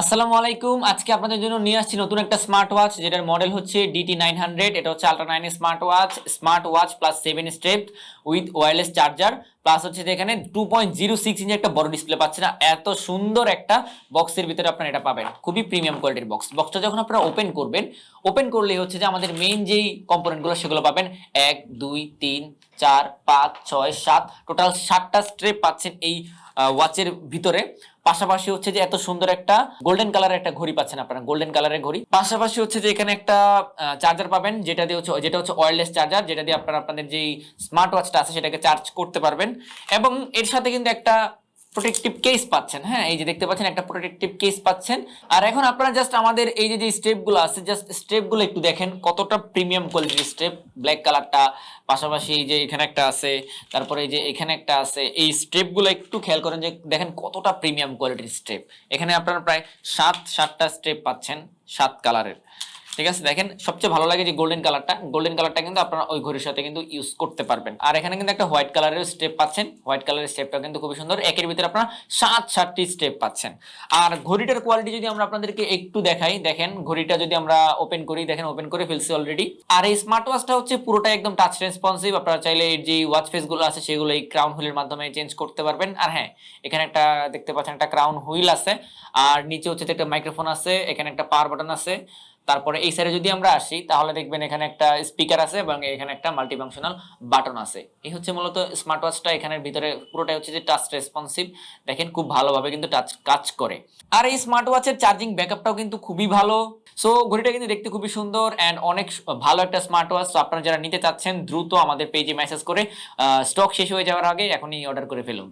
আসসালামু আলাইকুম। আজকে আপনাদের জন্য নিয়ে আসছি নতুন একটা স্মার্ট ওয়াচ যেটার মডেল হচ্ছে ডিটি নাইন হান্ড্রেড এটা হচ্ছে ultra nine smart watch smart watch plus seven step with wireless charger plus হচ্ছে যে এখানে টু পয়েন্ট জিরো সিক্স ইঞ্চের একটা বড় ডিসপ্লে পাচ্ছেন এত সুন্দর একটা বক্সের ভিতরে আপনারা এটা পাবেন। খুবই প্রিমিয়াম কোয়ালিটির বক্স বক্সটা যখন আপনারা ওপেন করবেন ওপেন করলেই হচ্ছে যে আমাদের মেইন যেই কম্পোনেন্টগুলো সেগুলো পাবেন। এক, দুই, তিন, চার, পাঁচ, ছয়, সাত টোটাল সাতটা স্ট্রেপ পাচ্ছেন এই ওয়াচের ভিতরে। পাশাপাশি হচ্ছে যে এত সুন্দর একটা গোল্ডেন কালারের একটা ঘড়ি পাচ্ছেন আপনারা গোল্ডেন কালারের ঘড়ি। পাশাপাশি হচ্ছে যে এখানে একটা চার্জার পাবেন, যেটা দিয়ে হচ্ছে, যেটা হচ্ছে ওয়্যারলেস চার্জার যেটা দিয়ে আপনারা আপনাদের যেই স্মার্ট ওয়াচটা আছে সেটাকে চার্জ করতে পারবেন। এবং এর সাথে কিন্তু একটা প্রোটেক্টিভ কেস পাচ্ছেন হ্যাঁ? এই যে দেখতে পাচ্ছেন, একটা প্রোটেক্টিভ কেস পাচ্ছেন। আর এখন আপনারা জাস্ট আমাদের এই যে যে স্টেপগুলো আছে জাস্ট স্টেপগুলো একটু দেখেন, কতটা প্রিমিয়াম কোয়ালিটির স্টেপ ব্ল্যাক কালারটা পাশাপাশি এই যে এখানে একটা আছে, তারপরে এই যে এখানে একটা আছে, এই স্টেপগুলো একটু খেয়াল করেন যে দেখেন কতটা প্রিমিয়াম কোয়ালিটির স্টেপ এখানে আপনারা প্রায় সাত, সাতটা স্টেপ পাচ্ছেন, সাত কালারের ঠিক আছে? দেখেন, সবচেয়ে ভালো লাগে যে গোল্ডেন কালারটা গোল্ডেন কালারটা কিন্তু আপনারা ওই ঘড়ির সাথে কিন্তু ইউজ করতে পারবেন। আর এখানে কিন্তু একটা হোয়াইট কালারের স্টেপ পাচ্ছেন। হোয়াইট কালারের স্টেপটা কিন্তু খুবই সুন্দর। একের ভিতরে আপনারা সাত, সাতটি স্টেপ পাচ্ছেন। আর ঘড়িটার কোয়ালিটি যদি আমরা আপনাদেরকে একটু দেখাই, দেখেন, ঘড়িটা যদি আমরা ওপেন করি, দেখেন ওপেন করে ফেলছি অলরেডি আর এই স্মার্ট ওয়াচটা হচ্ছে পুরোটা একদম টাচ রেসপন্সিভ আপনারা চাইলে যে ওয়াচ ফেসগুলো আছে সেগুলো এই ক্রাউন হুইলের মাধ্যমে চেঞ্জ করতে পারবেন। আর হ্যাঁ এখানে একটা দেখতে পাচ্ছেন, একটা ক্রাউন হুইল আছে। আর নিচে হচ্ছে একটা মাইক্রোফোন আছে, এখানে একটা পাওয়ার বাটন আছে। তারপরে এই সাইডে যদি আমরা আসি, তাহলে দেখবেন এখানে একটা স্পিকার আছে এবং এখানে একটা মাল্টিফাংশনাল বাটন আছে। এই হচ্ছে মূলত স্মার্ট ওয়াচটা এখানের ভিতরে, পুরোটাই হচ্ছে যে টাচ রেসপন্সিভ দেখেন খুব ভালোভাবে কিন্তু টাচ কাজ করে। আর এই স্মার্ট ওয়াচের চার্জিং ব্যাকআপটাও কিন্তু খুবই ভালো। সো ঘড়িটা কিন্তু দেখতে খুবই সুন্দর অ্যান্ড অনেক ভালো একটা স্মার্ট ওয়াচ তো আপনারা যারা নিতে চাচ্ছেন, দ্রুত আমাদের পেজে মেসেজ করে স্টক শেষ হয়ে যাওয়ার আগে এখনই অর্ডার করে ফেলুন।